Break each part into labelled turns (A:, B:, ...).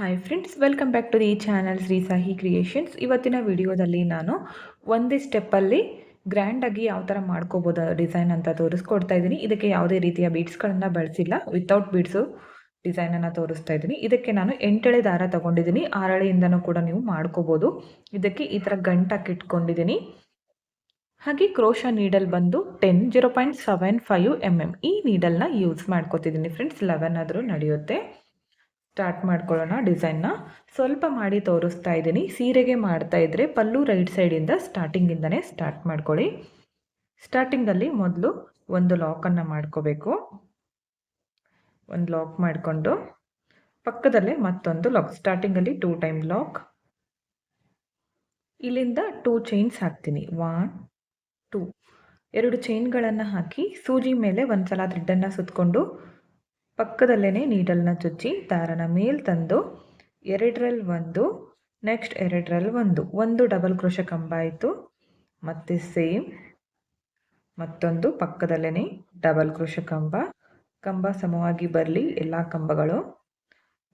A: Hi friends welcome back to the channel Shri Sahi creations ಇವತ್ತಿನ ವಿಡಿಯೋದಲ್ಲಿ ನಾನು ಒಂದೇ ಸ್ಟೆಪ್ಪಲ್ಲಿ ಗ್ರ್ಯಾಂಡಾಗಿ ಯಾವ ಥರ ಮಾಡ್ಕೋಬೋದು ಡಿಸೈನ್ ಅಂತ ತೋರಿಸ್ಕೊಡ್ತಾ ಇದ್ದೀನಿ. ಇದಕ್ಕೆ ಯಾವುದೇ ರೀತಿಯ ಬೀಡ್ಸ್ಗಳನ್ನು ಬಳಸಿಲ್ಲ. ವಿತೌಟ್ ಬೀಡ್ಸು ಡಿಸೈನನ್ನು ತೋರಿಸ್ತಾ ಇದ್ದೀನಿ. ಇದಕ್ಕೆ ನಾನು ಎಂಟಳೆ ದಾರ ತೊಗೊಂಡಿದ್ದೀನಿ. ಆರಳೆಯಿಂದನೂ ಕೂಡ ನೀವು ಮಾಡ್ಕೋಬೋದು. ಇದಕ್ಕೆ ಈ ಥರ ಗಂಟಾಕಿಟ್ಕೊಂಡಿದ್ದೀನಿ ಹಾಗೆ ಕ್ರೋಶ ನೀಡಲ್ ಬಂದು ten zero point seven five M M ಈ ನೀಡಲ್ನ ಯೂಸ್ ಮಾಡ್ಕೋತಿದ್ದೀನಿ. ಫ್ರೆಂಡ್ಸ್ ಲೆವೆನ್ ಆದರೂ ನಡೆಯುತ್ತೆ. ಸ್ಟಾರ್ಟ್ ಮಾಡ್ಕೊಳ್ಳೋಣ ಡಿಸೈನ್ನ ಸ್ವಲ್ಪ ಮಾಡಿ ತೋರಿಸ್ತಾ ಇದ್ದೀನಿ. ಸೀರೆಗೆ ಮಾಡ್ತಾ ಇದ್ದರೆ ಪಲ್ಲು ರೈಟ್ ಸೈಡಿಂದ ಸ್ಟಾರ್ಟಿಂಗಿಂದನೇ ಸ್ಟಾರ್ಟ್ ಮಾಡ್ಕೊಳ್ಳಿ. ಸ್ಟಾರ್ಟಿಂಗಲ್ಲಿ ಮೊದಲು ಒಂದು ಲಾಕನ್ನು ಮಾಡ್ಕೋಬೇಕು. ಒಂದು ಲಾಕ್ ಮಾಡಿಕೊಂಡು ಪಕ್ಕದಲ್ಲೇ ಮತ್ತೊಂದು ಲಾಕ್ ಸ್ಟಾರ್ಟಿಂಗಲ್ಲಿ ಟೂ ಟೈಮ್ ಲಾಕ್ ಇಲ್ಲಿಂದ ಟೂ ಚೈನ್ಸ್ ಹಾಕ್ತೀನಿ. ಒನ್ ಟೂ ಎರಡು ಚೈನ್ಗಳನ್ನು ಹಾಕಿ ಸೂಜಿ ಮೇಲೆ ಒಂದು ಸಲ ಥ್ರೆಡ್ಡನ್ನು ಸುತ್ತಕೊಂಡು ಪಕ್ಕದಲ್ಲೇ ನೀಡಲ್ನ ಚುಚ್ಚಿ ದಾರನ ಮೇಲ್ ತಂದು ಎರಡರಲ್ಲಿ ಒಂದು ನೆಕ್ಸ್ಟ್ ಎರಡರಲ್ಲಿ ಒಂದು. ಒಂದು ಡಬಲ್ ಕ್ರೋಶ ಕಂಬ ಆಯಿತು. ಮತ್ತು ಸೇಮ್ ಮತ್ತೊಂದು ಪಕ್ಕದಲ್ಲೇ ಡಬಲ್ ಕ್ರೋಶ ಕಂಬ. ಕಂಬ ಸಮವಾಗಿ ಬರಲಿ ಎಲ್ಲ ಕಂಬಗಳು.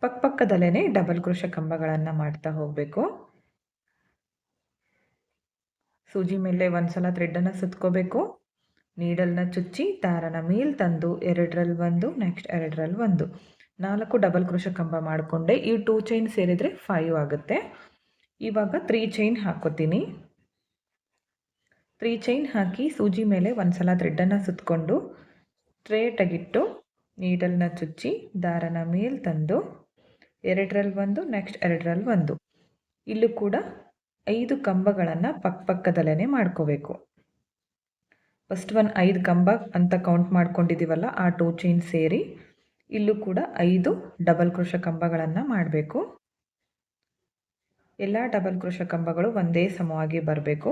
A: ಪಕ್ಕ ಪಕ್ಕದಲ್ಲೇ ಡಬಲ್ ಕ್ರೋಶ ಕಂಬಗಳನ್ನು ಮಾಡ್ತಾ ಹೋಗಬೇಕು. ಸೂಜಿ ಮೇಲೆ ಒಂದು ಸಲ ಥ್ರೆಡ್ಡನ್ನು ಸುತ್ಕೋಬೇಕು. ನೀಡಲ್ನ ಚುಚ್ಚಿ ದಾರನ ಮೇಲ್ ತಂದು ಎರಡರಲ್ಲಿ ಒಂದು ನೆಕ್ಸ್ಟ್ ಎರಡರಲ್ಲಿ ಒಂದು. ನಾಲ್ಕು ಡಬಲ್ ಕ್ರೋಶ ಕಂಬ ಮಾಡಿಕೊಂಡೆ. ಈ ಟೂ ಚೈನ್ ಸೇರಿದರೆ ಫೈವ್ ಆಗುತ್ತೆ. ಇವಾಗ ತ್ರೀ ಚೈನ್ ಹಾಕೋತೀನಿ. ತ್ರೀ ಚೈನ್ ಹಾಕಿ ಸೂಜಿ ಮೇಲೆ ಒಂದು ಸಲ ಥ್ರೆಡ್ಡನ್ನು ಸುತ್ತಕೊಂಡು ಸ್ಟ್ರೇಟಾಗಿಟ್ಟು ನೀಡಲ್ನ ಚುಚ್ಚಿ ದಾರನ ಮೇಲ್ ತಂದು ಎರಡರಲ್ಲಿ ಒಂದು ನೆಕ್ಸ್ಟ್ ಎರಡರಲ್ಲಿ ಒಂದು. ಇಲ್ಲೂ ಕೂಡ ಐದು ಕಂಬಗಳನ್ನು ಪಕ್ಕ ಪಕ್ಕದಲ್ಲೇ ಮಾಡ್ಕೋಬೇಕು. ಫಸ್ಟ್ ಒನ್ ಐದು ಕಂಬ ಅಂತ ಕೌಂಟ್ ಮಾಡ್ಕೊಂಡಿದ್ದೀವಲ್ಲ ಆ ಟೂ ಚೈನ್ ಸೇರಿ. ಇಲ್ಲೂ ಕೂಡ ಐದು ಡಬಲ್ ಕೃಷ ಕಂಬಗಳನ್ನು ಮಾಡಬೇಕು. ಎಲ್ಲ ಡಬಲ್ ಕೃಷ ಕಂಬಗಳು ಒಂದೇ ಸಮವಾಗಿ ಬರಬೇಕು.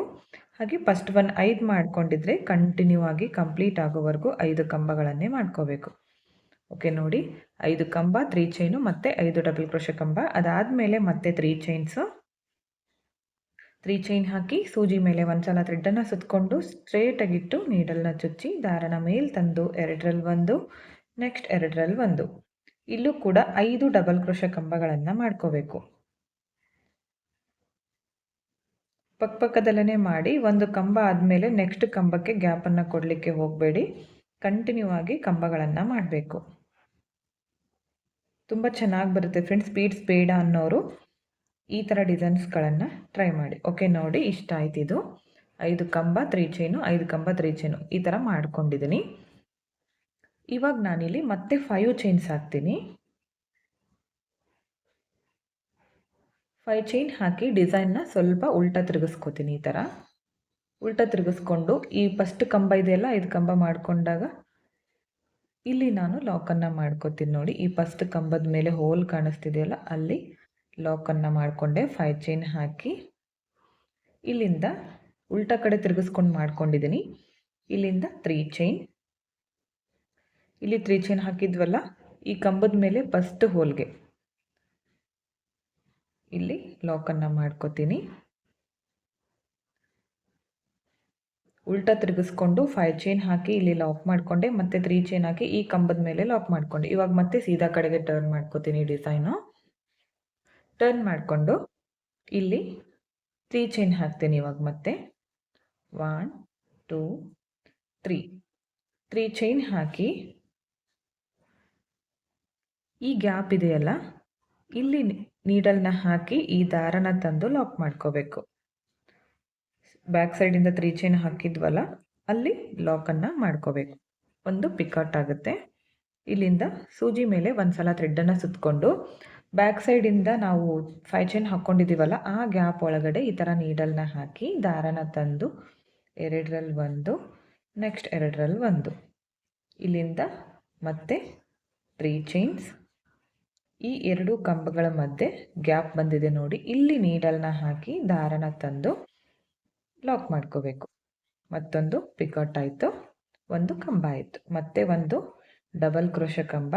A: ಹಾಗೆ ಫಸ್ಟ್ ಒನ್ ಐದು ಮಾಡ್ಕೊಂಡಿದ್ರೆ ಕಂಟಿನ್ಯೂ ಆಗಿ ಕಂಪ್ಲೀಟ್ ಆಗೋವರೆಗೂ ಐದು ಕಂಬಗಳನ್ನೇ ಮಾಡ್ಕೋಬೇಕು. ಓಕೆ ನೋಡಿ. ಐದು ಕಂಬ ತ್ರೀ ಚೈನು ಮತ್ತು ಐದು ಡಬಲ್ ಕೃಷ ಕಂಬ. ಅದಾದಮೇಲೆ ಮತ್ತೆ ತ್ರೀ ಚೈನ್ಸು ತ್ರೀ ಚೈನ್ ಹಾಕಿ ಸೂಜಿ ಮೇಲೆ ಒಂದು ಸಲ ಥ್ರೆಡ್ಡನ್ನು ಸುತ್ತಕೊಂಡು ಸ್ಟ್ರೇಟಾಗಿಟ್ಟು ನೀಡಲ್ನ ಚುಚ್ಚಿ ದಾರನ ಮೇಲೆ ತಂದು ಎರಡರಲ್ಲಿ ಒಂದು, ನೆಕ್ಸ್ಟ್ ಎರಡರಲ್ಲಿ ಒಂದು. ಇಲ್ಲೂ ಕೂಡ ಐದು ಡಬಲ್ ಕ್ರೋಶ ಕಂಬಗಳನ್ನು ಮಾಡ್ಕೋಬೇಕು. ಪಕ್ಕಪಕ್ಕದಲ್ಲೇ ಮಾಡಿ ಒಂದು ಕಂಬ ಆದಮೇಲೆ ನೆಕ್ಸ್ಟ್ ಕಂಬಕ್ಕೆ ಗ್ಯಾಪನ್ನು ಕೊಡಲಿಕ್ಕೆ ಹೋಗಬೇಡಿ. ಕಂಟಿನ್ಯೂ ಆಗಿ ಕಂಬಗಳನ್ನು ಮಾಡಬೇಕು. ತುಂಬ ಚೆನ್ನಾಗಿ ಬರುತ್ತೆ ಫ್ರೆಂಡ್ಸ್ ಸ್ಪೀಡ್ಸ್ ಬೇಡ ಅನ್ನೋರು. ಈ ಥರ ಡಿಸೈನ್ಸ್ಗಳನ್ನು ಟ್ರೈ ಮಾಡಿ. ಓಕೆ ನೋಡಿ, ಇಷ್ಟ ಆಯ್ತು ಇದು. ಐದು ಕಂಬ ತ್ರೀ ಚೈನು ಐದು ಕಂಬ ತ್ರೀ ಚೈನು ಈ ಥರ ಮಾಡ್ಕೊಂಡಿದ್ದೀನಿ ಇವಾಗ ನಾನಿಲ್ಲಿ ಮತ್ತೆ ಫೈವ್ ಚೈನ್ಸ್ ಹಾಕ್ತೀನಿ. ಫೈವ್ ಚೈನ್ ಹಾಕಿ ಡಿಸೈನ್ನ ಸ್ವಲ್ಪ ಉಲ್ಟಾ ತಿರುಗಿಸ್ಕೋತೀನಿ ಈ ಥರ ಉಲ್ಟಾ ತಿರುಗಿಸ್ಕೊಂಡು ಈ ಫಸ್ಟ್ ಕಂಬ ಇದೆಯಲ್ಲ, ಐದು ಕಂಬ ಮಾಡಿಕೊಂಡಾಗ ಇಲ್ಲಿ ನಾನು ಲಾಕನ್ನು ಮಾಡ್ಕೋತೀನಿ ನೋಡಿ. ಈ ಫಸ್ಟ್ ಕಂಬದ ಮೇಲೆ ಹೋಲ್ ಕಾಣಿಸ್ತಿದೆಯಲ್ಲ, ಅಲ್ಲಿ ಲಾಕನ್ನು ಮಾಡಿಕೊಂಡೆ ಫೈ ಚೈನ್ ಹಾಕಿ ಇಲ್ಲಿಂದ ಉಲ್ಟಾ ಕಡೆ ತಿರುಗಿಸ್ಕೊಂಡು ಮಾಡ್ಕೊಂಡಿದ್ದೀನಿ ಇಲ್ಲಿಂದ ತ್ರೀ ಚೈನ್ ಇಲ್ಲಿ ತ್ರೀ ಚೈನ್ ಹಾಕಿದ್ವಲ್ಲ, ಈ ಕಂಬದ ಮೇಲೆ ಫಸ್ಟ್ ಹೋಲ್ಗೆ. ಇಲ್ಲಿ ಲಾಕನ್ನು ಮಾಡ್ಕೋತೀನಿ. ಉಲ್ಟಾ ತಿರುಗಿಸ್ಕೊಂಡು ಫೈ ಚೈನ್ ಹಾಕಿ ಇಲ್ಲಿ ಲಾಕ್ ಮಾಡಿಕೊಂಡೆ, ಮತ್ತೆ ತ್ರೀ ಚೈನ್ ಹಾಕಿ ಈ ಕಂಬದ ಮೇಲೆ ಲಾಕ್ ಮಾಡಿಕೊಂಡೆ. ಇವಾಗ ಮತ್ತೆ ಸೀದಾ ಕಡೆಗೆ ಟರ್ನ್ ಮಾಡ್ಕೋತೀನಿ ಡಿಸೈನು ಟರ್ನ್ ಮಾಡಿಕೊಂಡು ಇಲ್ಲಿ ತ್ರೀ ಚೈನ್ ಹಾಕ್ತೀನಿ ಇವಾಗ ಮತ್ತೆ. One two three three chain ಹಾಕಿ ಈ ಗ್ಯಾಪ್ ಇದೆಯಲ್ಲ, ಇಲ್ಲಿ ನೀಡಲ್ನ ಹಾಕಿ ಈ ದಾರನ ತಂದು ಲಾಕ್ ಮಾಡ್ಕೋಬೇಕು. ಬ್ಯಾಕ್ ಸೈಡಿಂದ ತ್ರೀ ಚೈನ್ ಹಾಕಿದ್ವಲ್ಲ, ಅಲ್ಲಿ ಲಾಕನ್ನು ಮಾಡ್ಕೋಬೇಕು. ಒಂದು ಪಿಕಟ್ ಆಗುತ್ತೆ. ಇಲ್ಲಿಂದ ಸೂಜಿ ಮೇಲೆ ಒಂದು ಸಲ ಥ್ರೆಡ್ಡನ್ನು ಸುತ್ತಕೊಂಡು ಬ್ಯಾಕ್ ಸೈಡಿಂದ ನಾವು ಫೈ ಚೈನ್ ಹಾಕ್ಕೊಂಡಿದ್ದೀವಲ್ಲ ಆ ಗ್ಯಾಪ್ ಒಳಗಡೆ ಈ ಥರ ನೀಡಲ್ನ ಹಾಕಿ ದಾರನ ತಂದು ಎರಡರಲ್ಲಿ ಒಂದು ನೆಕ್ಸ್ಟ್ ಎರಡರಲ್ಲಿ ಒಂದು. ಇಲ್ಲಿಂದ ಮತ್ತೆ ತ್ರೀ ಚೈನ್ಸ್ ಈ ಎರಡು ಕಂಬಗಳ ಮಧ್ಯೆ ಗ್ಯಾಪ್ ಬಂದಿದೆ ನೋಡಿ, ಇಲ್ಲಿ ನೀಡಲ್ನ ಹಾಕಿ ದಾರನ ತಂದು ಲಾಕ್ ಮಾಡ್ಕೋಬೇಕು. ಮತ್ತೊಂದು ಪಿಕಟ್ ಆಯಿತು, ಒಂದು ಕಂಬ ಆಯಿತು. ಮತ್ತೆ ಒಂದು ಡಬಲ್ ಕ್ರೋಶ ಕಂಬ.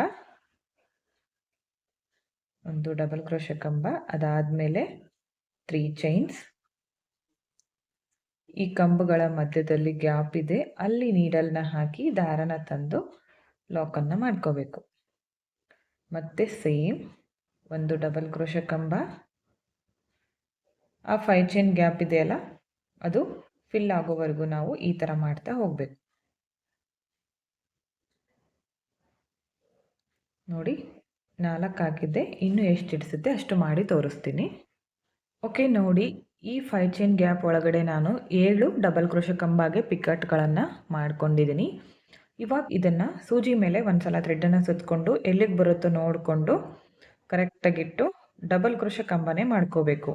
A: ಒಂದು ಡಬಲ್ ಕ್ರೋಶ ಕಂಬ, ಅದಾದಮೇಲೆ ತ್ರೀ ಚೈನ್ಸ್ ಈ ಕಂಬಗಳ ಮಧ್ಯದಲ್ಲಿ ಗ್ಯಾಪ್ ಇದೆ. ಅಲ್ಲಿ ನೀಡಲ್ನ ಹಾಕಿ ದಾರನ ತಂದು ಲಾಕನ್ನು ಮಾಡ್ಕೋಬೇಕು. ಮತ್ತೆ ಸೇಮ್ ಒಂದು ಡಬಲ್ ಕ್ರೋಶ ಕಂಬ. ಆ ಫೈ ಚೈನ್ ಗ್ಯಾಪ್ ಇದೆಯಲ್ಲ, ಅದು ಫಿಲ್ ಆಗೋವರೆಗೂ ನಾವು ಈ ಥರ ಮಾಡ್ತಾ ಹೋಗಬೇಕು. ನೋಡಿ ನಾಲ್ಕು ಹಾಕಿದ್ದೆ. ಇನ್ನೂ ಎಷ್ಟು ಇಡಿಸುತ್ತೆ ಅಷ್ಟು ಮಾಡಿ ತೋರಿಸ್ತೀನಿ. ಓಕೆ ನೋಡಿ, ಈ ಫೈ ಚೈನ್ ಗ್ಯಾಪ್ ಒಳಗಡೆ ನಾನು ಏಳು ಡಬಲ್ ಕ್ರೋಶ ಕಂಬಾಗೆ ಪಿಕಟ್ಗಳನ್ನು ಮಾಡ್ಕೊಂಡಿದ್ದೀನಿ ಇವಾಗ ಇದನ್ನು ಸೂಜಿ ಮೇಲೆ ಒಂದು ಸಲ ಥ್ರೆಡ್ಡನ್ನು ಸುತ್ತಕೊಂಡು ಎಲ್ಲಿಗೆ ಬರುತ್ತೋ ನೋಡಿಕೊಂಡು ಕರೆಕ್ಟಾಗಿಟ್ಟು ಡಬಲ್ ಕ್ರೋಶ ಕಂಬನೇ ಮಾಡ್ಕೋಬೇಕು.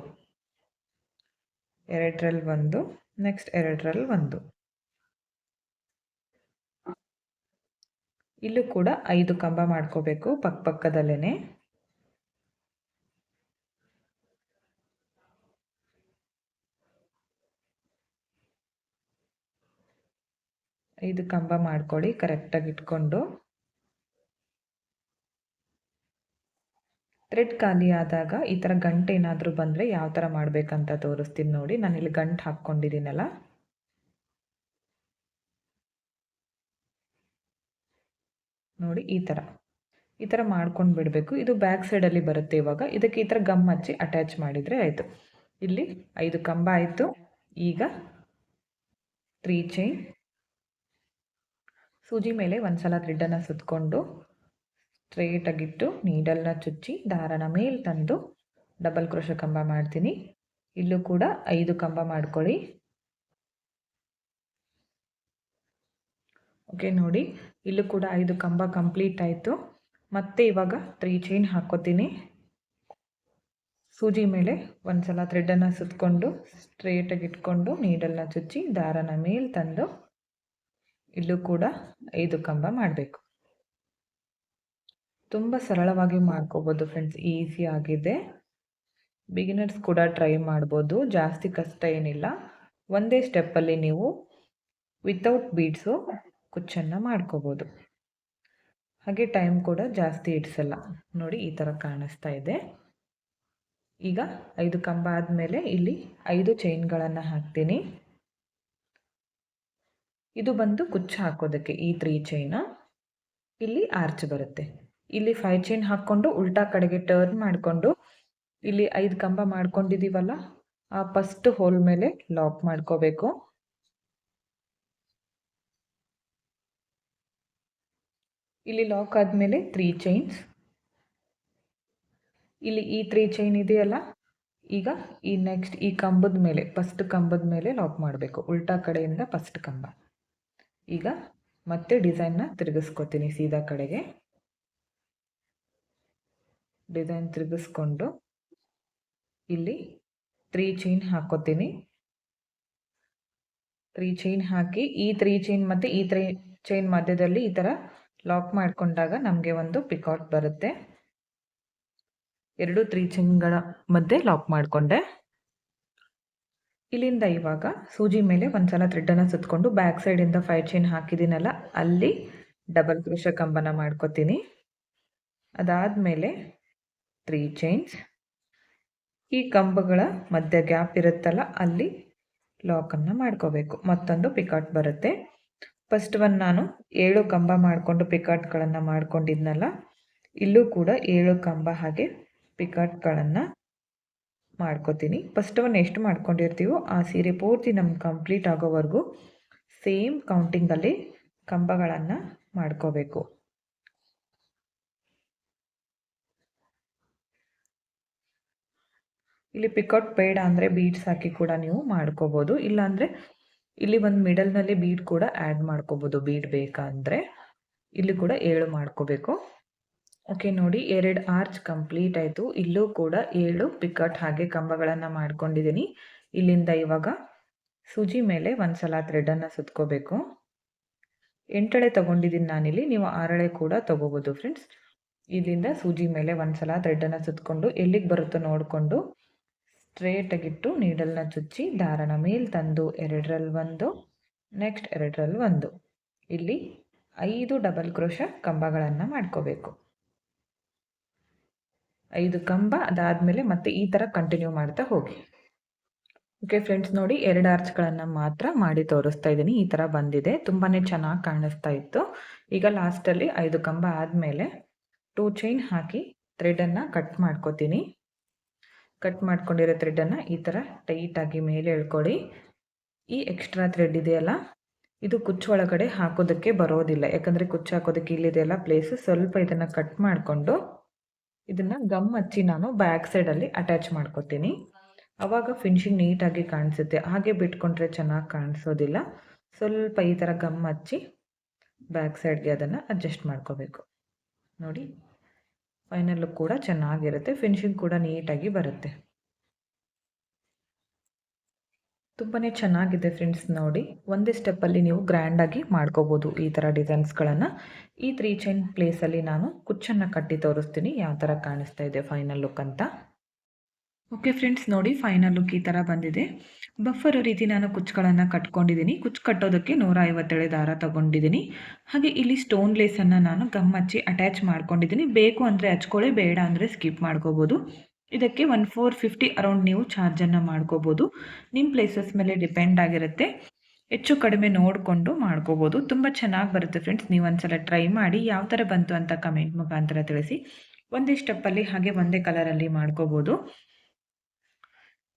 A: ಎರಡರಲ್ಲಿ ಒಂದು ನೆಕ್ಸ್ಟ್ ಎರಡರಲ್ಲಿ ಒಂದು. ಇಲ್ಲೂ ಕೂಡ ಐದು ಕಂಬ ಮಾಡ್ಕೋಬೇಕು ಪಕ್ಕ ಪಕ್ಕದಲ್ಲೇ ಐದು ಕಂಬ ಮಾಡ್ಕೊಳ್ಳಿ ಕರೆಕ್ಟಾಗಿ ಇಟ್ಕೊಂಡು. ಥ್ರೆಡ್ ಖಾಲಿ ಆದಾಗ ಈ ಥರ ಗಂಟೆ ಏನಾದರೂ ಬಂದರೆ ಯಾವ ಥರ ಮಾಡಬೇಕಂತ ತೋರಿಸ್ತೀನಿ ನೋಡಿ. ನಾನು ಇಲ್ಲಿ ಗಂಟು ಹಾಕ್ಕೊಂಡಿದ್ದೀನಲ್ಲ. ನೋಡಿ, ಈ ಥರ ಈ ಥರ ಮಾಡ್ಕೊಂಡು ಬಿಡಬೇಕು. ಇದು ಬ್ಯಾಕ್ ಸೈಡಲ್ಲಿ ಬರುತ್ತೆ ಇವಾಗ. ಇದಕ್ಕೆ ಈ ಥರ ಗಮ್ ಹಚ್ಚಿ ಅಟ್ಯಾಚ್ ಮಾಡಿದರೆ ಆಯಿತು. ಇಲ್ಲಿ ಐದು ಕಂಬ ಆಯಿತು. ಈಗ ತ್ರೀ ಚೈನ್ ಸೂಜಿ ಮೇಲೆ ಒಂದು ಸಲ ಥ್ರೆಡ್ಡನ್ನು ಸುತ್ತಕೊಂಡು ಸ್ಟ್ರೇಟಾಗಿಟ್ಟು ನೀಡಲ್ನ ಚುಚ್ಚಿ ದಾರನ ಮೇಲೆ ತಂದು ಡಬಲ್ ಕ್ರೋಶ ಕಂಬ ಮಾಡ್ತೀನಿ. ಇಲ್ಲೂ ಕೂಡ ಐದು ಕಂಬ ಮಾಡ್ಕೊಳ್ಳಿ. ಓಕೆ, ನೋಡಿ. ಇಲ್ಲೂ ಕೂಡ ಐದು ಕಂಬ ಕಂಪ್ಲೀಟ್ ಆಯಿತು. ಮತ್ತೆ ಇವಾಗ ತ್ರೀ ಚೈನ್ ಹಾಕೋತೀನಿ. ಸೂಜಿ ಮೇಲೆ ಒಂದು ಸಲ ಥ್ರೆಡ್ಡನ್ನು ಸುತ್ತಕೊಂಡು ಸ್ಟ್ರೇಟಾಗಿ ಇಟ್ಕೊಂಡು ನೀಡಲ್ನ ಚುಚ್ಚಿ ದಾರನ ಮೇಲೆ ತಂದು ಇಲ್ಲೂ ಕೂಡ ಐದು ಕಂಬ ಮಾಡಬೇಕು. ತುಂಬ ಸರಳವಾಗಿ ಮಾಡ್ಕೋಬೋದು ಫ್ರೆಂಡ್ಸ್ ಈಸಿ ಆಗಿದೆ. ಬಿಗಿನರ್ಸ್ ಕೂಡ ಟ್ರೈ ಮಾಡ್ಬೋದು, ಜಾಸ್ತಿ ಕಷ್ಟ ಏನಿಲ್ಲ. ಒಂದೇ ಸ್ಟೆಪ್ಪಲ್ಲಿ ನೀವು ವಿತೌಟ್ ಬೀಡ್ಸು ಕುಚ್ಚನ್ನು ಮಾಡ್ಕೋಬೋದು. ಹಾಗೆ ಟೈಮ್ ಕೂಡ ಜಾಸ್ತಿ ಇಡಿಸಲ್ಲ. ನೋಡಿ ಈ ಥರ ಕಾಣಿಸ್ತಾ ಇದೆ. ಈಗ ಐದು ಕಂಬ ಆದಮೇಲೆ ಇಲ್ಲಿ ಐದು ಚೈನ್ಗಳನ್ನು ಹಾಕ್ತೀನಿ. ಇದು ಬಂದು ಕುಚ್ಚು ಹಾಕೋದಕ್ಕೆ ಈ ತ್ರೀ ಚೈನ ಇಲ್ಲಿ ಆರ್ಚ್ ಬರುತ್ತೆ. ಇಲ್ಲಿ ಫೈವ್ ಚೈನ್ ಹಾಕ್ಕೊಂಡು ಉಲ್ಟಾ ಕಡೆಗೆ ಟರ್ನ್ ಮಾಡಿಕೊಂಡು ಇಲ್ಲಿ ಐದು ಕಂಬ ಮಾಡ್ಕೊಂಡಿದ್ದೀವಲ್ಲ ಆ ಫಸ್ಟ್ ಹೋಲ್ ಮೇಲೆ ಲಾಕ್ ಮಾಡ್ಕೋಬೇಕು. ಇಲ್ಲಿ ಲಾಕ್ ಆದಮೇಲೆ ತ್ರೀ ಚೈನ್ಸ್ ಇಲ್ಲಿ ಈ ತ್ರೀ ಚೈನ್ ಇದೆಯಲ್ಲ? ಈಗ ಈ ನೆಕ್ಸ್ಟ್ ಈ ಕಂಬದ ಮೇಲೆ ಫಸ್ಟ್ ಕಂಬದ ಮೇಲೆ ಲಾಕ್ ಮಾಡಬೇಕು. ಉಲ್ಟಾ ಕಡೆಯಿಂದ ಫಸ್ಟ್ ಕಂಬ. ಈಗ ಮತ್ತೆ ಡಿಸೈನ್ನ ತಿರುಗಿಸ್ಕೊತೀನಿ ಸೀದಾ ಕಡೆಗೆ. ಡಿಸೈನ್ ತಿರುಗಿಸ್ಕೊಂಡು ಇಲ್ಲಿ ತ್ರೀ ಚೈನ್ ಹಾಕೋತೀನಿ. ತ್ರೀ ಚೈನ್ ಹಾಕಿ ಈ ತ್ರೀ ಚೈನ್ ಮತ್ತು ಈ ತ್ರೀ ಚೈನ್ ಮಧ್ಯದಲ್ಲಿ ಈ ಥರ ಲಾಕ್ ಮಾಡಿಕೊಂಡಾಗ ನಮಗೆ ಒಂದು ಪಿಕಾಟ್ ಬರುತ್ತೆ. ಎರಡು ತ್ರೀ ಚೈನ್ಗಳ ಮಧ್ಯೆ ಲಾಕ್ ಮಾಡಿಕೊಂಡೆ. ಇಲ್ಲಿಂದ ಇವಾಗ ಸೂಜಿ ಮೇಲೆ ಒಂದ್ಸಲ ಥ್ರೆಡ್ಡನ್ನು ಸುತ್ತಕೊಂಡು ಬ್ಯಾಕ್ ಸೈಡಿಂದ ಫೈವ್ ಚೈನ್ ಹಾಕಿದ್ದೀನಲ್ಲ, ಅಲ್ಲಿ ಡಬಲ್ ಕ್ರೋಶ ಕಂಬನ ಮಾಡ್ಕೋತೀನಿ. ಅದಾದಮೇಲೆ ತ್ರೀ ಚೈನ್ಸ್ ಈ ಕಂಬಗಳ ಮಧ್ಯ ಗ್ಯಾಪ್ ಇರುತ್ತಲ್ಲ, ಅಲ್ಲಿ ಲಾಕನ್ನು ಮಾಡ್ಕೋಬೇಕು. ಮತ್ತೊಂದು ಪಿಕಾಟ್ ಬರುತ್ತೆ. ಫಸ್ಟ್ ಒಂದು ನಾನು ಏಳು ಕಂಬ ಮಾಡಿಕೊಂಡು ಪಿಕಾಟ್ಗಳನ್ನು ಮಾಡ್ಕೊಂಡಿದ್ನಲ್ಲ, ಇಲ್ಲೂ ಕೂಡ ಏಳು ಕಂಬ ಹಾಗೆ ಪಿಕಾಟ್ಗಳನ್ನು ಮಾಡ್ಕೋತೀನಿ. ಫಸ್ಟ್ ಒನ್ ಎಷ್ಟು ಮಾಡ್ಕೊಂಡಿರ್ತೀವೋ ಆ ಸೀರೆ ಪೂರ್ತಿ ನಮ್ಗೆ ಕಂಪ್ಲೀಟ್ ಆಗೋವರೆಗೂ ಸೇಮ್ ಕೌಂಟಿಂಗಲ್ಲಿ ಕಂಬಗಳನ್ನು ಮಾಡ್ಕೋಬೇಕು. ಇಲ್ಲಿ ಪಿಕೌಟ್ ಬೇಡ ಅಂದರೆ ಬೀಡ್ಸ್ ಹಾಕಿ ಕೂಡ ನೀವು ಮಾಡ್ಕೋಬೋದು. ಇಲ್ಲಾಂದರೆ ಇಲ್ಲಿ ಒಂದು ಮಿಡಲ್ನಲ್ಲಿ ಬೀಡ್ ಕೂಡ ಆ್ಯಡ್ ಮಾಡ್ಕೋಬೋದು. ಬೀಡ್ ಬೇಕಂದರೆ ಇಲ್ಲಿ ಕೂಡ ಏಳು ಮಾಡ್ಕೋಬೇಕು. ಓಕೆ ನೋಡಿ ಎರಡು ಆರ್ಚ್ ಕಂಪ್ಲೀಟ್ ಆಯಿತು. ಇಲ್ಲೂ ಕೂಡ ಏಳು ಪಿಕಟ್ ಹಾಗೆ ಕಂಬಗಳನ್ನು ಮಾಡ್ಕೊಂಡಿದ್ದೀನಿ ಇಲ್ಲಿಂದ ಇವಾಗ ಸೂಜಿ ಮೇಲೆ ಒಂದು ಸಲ ಥ್ರೆಡನ್ನು ಸುತ್ಕೋಬೇಕು. ಎಂಟಳೆ ತೊಗೊಂಡಿದ್ದೀನಿ ನಾನಿಲ್ಲಿ. ನೀವು ಆರಳೆ ಕೂಡ ತೊಗೋಬೋದು ಫ್ರೆಂಡ್ಸ್ ಇಲ್ಲಿಂದ ಸೂಜಿ ಮೇಲೆ ಒಂದು ಸಲ ಥ್ರೆಡನ್ನು ಸುತ್ಕೊಂಡು ಎಲ್ಲಿಗೆ ಬರುತ್ತೋ ನೋಡಿಕೊಂಡು ಸ್ಟ್ರೇಟಾಗಿಟ್ಟು ನೀಡಲ್ನ ಚುಚ್ಚಿ ದಾರನ ಮೇಲೆ ತಂದು ಎರಡರಲ್ಲಿ ಒಂದು ನೆಕ್ಸ್ಟ್ ಎರಡರಲ್ಲಿ ಒಂದು. ಇಲ್ಲಿ ಐದು ಡಬಲ್ ಕ್ರೋಶ ಕಂಬಗಳನ್ನು ಮಾಡ್ಕೋಬೇಕು. ಐದು ಕಂಬ ಅದಾದಮೇಲೆ ಮತ್ತೆ ಈ ಥರ ಕಂಟಿನ್ಯೂ ಮಾಡ್ತಾ ಹೋಗಿ. ಓಕೆ ಫ್ರೆಂಡ್ಸ್ ನೋಡಿ ಎರಡು ಆರ್ಚ್ಗಳನ್ನು ಮಾತ್ರ ಮಾಡಿ ತೋರಿಸ್ತಾ ಇದ್ದೀನಿ. ಈ ಥರ ಬಂದಿದೆ. ತುಂಬಾ ಚೆನ್ನಾಗಿ ಕಾಣಿಸ್ತಾ ಇತ್ತು. ಈಗ ಲಾಸ್ಟಲ್ಲಿ ಐದು ಕಂಬ ಆದಮೇಲೆ ಟೂ ಚೈನ್ ಹಾಕಿ ಥ್ರೆಡನ್ನು ಕಟ್ ಮಾಡ್ಕೋತೀನಿ. ಕಟ್ ಮಾಡ್ಕೊಂಡಿರೋ ಥ್ರೆಡ್ಡನ್ನು ಈ ಥರ ಟೈಟಾಗಿ ಮೇಲೆ ಎಳ್ಕೊಳ್ಳಿ. ಈ ಎಕ್ಸ್ಟ್ರಾ ಥ್ರೆಡ್ ಇದೆಯಲ್ಲ, ಇದು ಕುಚ್ಚು ಒಳಗಡೆ ಹಾಕೋದಕ್ಕೆ ಬರೋದಿಲ್ಲ. ಯಾಕಂದರೆ ಕುಚ್ಚು ಹಾಕೋದಕ್ಕೆ ಇಲ್ಲಿದೆಯಲ್ಲ ಪ್ಲೇಸು ಸ್ವಲ್ಪ ಇದನ್ನು ಕಟ್ ಮಾಡಿಕೊಂಡು ಇದನ್ನು ಗಮ್ ಹಚ್ಚಿ ನಾನು ಬ್ಯಾಕ್ ಸೈಡಲ್ಲಿ ಅಟ್ಯಾಚ್ ಮಾಡ್ಕೊತೀನಿ. ಆವಾಗ ಫಿನಿಶಿಂಗ್ ನೀಟಾಗಿ ಕಾಣಿಸುತ್ತೆ. ಹಾಗೆ ಬಿಟ್ಕೊಂಡ್ರೆ ಚೆನ್ನಾಗಿ ಕಾಣಿಸೋದಿಲ್ಲ. ಸ್ವಲ್ಪ ಈ ಥರ ಗಮ್ ಹಚ್ಚಿ ಬ್ಯಾಕ್ ಸೈಡ್ಗೆ ಅದನ್ನು ಅಡ್ಜಸ್ಟ್ ಮಾಡ್ಕೋಬೇಕು. ನೋಡಿ. ಫೈನಲ್ಲು ಕೂಡ ಚೆನ್ನಾಗಿರುತ್ತೆ, ಫಿನಿಶಿಂಗ್ ಕೂಡ ನೀಟಾಗಿ ಬರುತ್ತೆ. ತುಂಬಾ ಚೆನ್ನಾಗಿದೆ ಫ್ರೆಂಡ್ಸ್ ನೋಡಿ, ಒಂದೇ ಸ್ಟೆಪ್ಪಲ್ಲಿ ನೀವು ಗ್ರ್ಯಾಂಡಾಗಿ ಮಾಡ್ಕೋಬೋದು ಈ ಥರ ಡಿಸೈನ್ಸ್ಗಳನ್ನು. ಈ ತ್ರೀ ಚೈನ್ ಪ್ಲೇಸಲ್ಲಿ ನಾನು ಕುಚ್ಚನ್ನು ಕಟ್ಟಿ ತೋರಿಸ್ತೀನಿ, ಯಾವ ಥರ ಕಾಣಿಸ್ತಾ ಇದೆ ಫೈನಲ್ ಲುಕ್ ಅಂತ. ಓಕೆ ಫ್ರೆಂಡ್ಸ್ ನೋಡಿ ಫೈನಲ್ ಲುಕ್ ಈ ಥರ ಬಂದಿದೆ. ಬಫರ್ ರೀತಿ ನಾನು ಕುಚ್ಚುಗಳನ್ನು ಕಟ್ಕೊಂಡಿದ್ದೀನಿ. ಕುಚ್ಚು ಕಟ್ಟೋದಕ್ಕೆ ನೂರ ಐವತ್ತೇಳು ದಾರ ತೊಗೊಂಡಿದ್ದೀನಿ. ಹಾಗೆ ಇಲ್ಲಿ ಸ್ಟೋನ್ ಲೇಸನ್ನು ನಾನು ಗಮ್ ಹಚ್ಚಿ ಅಟ್ಯಾಚ್ ಮಾಡ್ಕೊಂಡಿದ್ದೀನಿ. ಬೇಕು ಅಂದರೆ ಹಚ್ಕೊಳ್ಳಿ, ಬೇಡ ಅಂದರೆ ಸ್ಕಿಪ್ ಮಾಡ್ಕೋಬೋದು. ಇದಕ್ಕೆ ಒನ್ ಫೋರ್ ಫಿಫ್ಟಿ ಅರೌಂಡ್ ನೀವು ಚಾರ್ಜನ್ನು ಮಾಡ್ಕೋಬೋದು. ನಿಮ್ಮ ಪ್ಲೇಸಸ್ ಮೇಲೆ ಡಿಪೆಂಡ್ ಆಗಿರುತ್ತೆ. ಹೆಚ್ಚು ಕಡಿಮೆ ನೋಡಿಕೊಂಡು ಮಾಡ್ಕೋಬೋದು. ತುಂಬ ಚೆನ್ನಾಗಿ ಬರುತ್ತೆ ಫ್ರೆಂಡ್ಸ್ ನೀವು ಒಂದ್ಸಲ ಟ್ರೈ ಮಾಡಿ ಯಾವ ಥರ ಬಂತು ಅಂತ ಕಮೆಂಟ್ ಮುಖಾಂತರ ತಿಳಿಸಿ. ಒಂದೇ ಸ್ಟೆಪ್ಪಲ್ಲಿ ಹಾಗೆ ಒಂದೇ ಕಲರಲ್ಲಿ ಮಾಡ್ಕೋಬೋದು.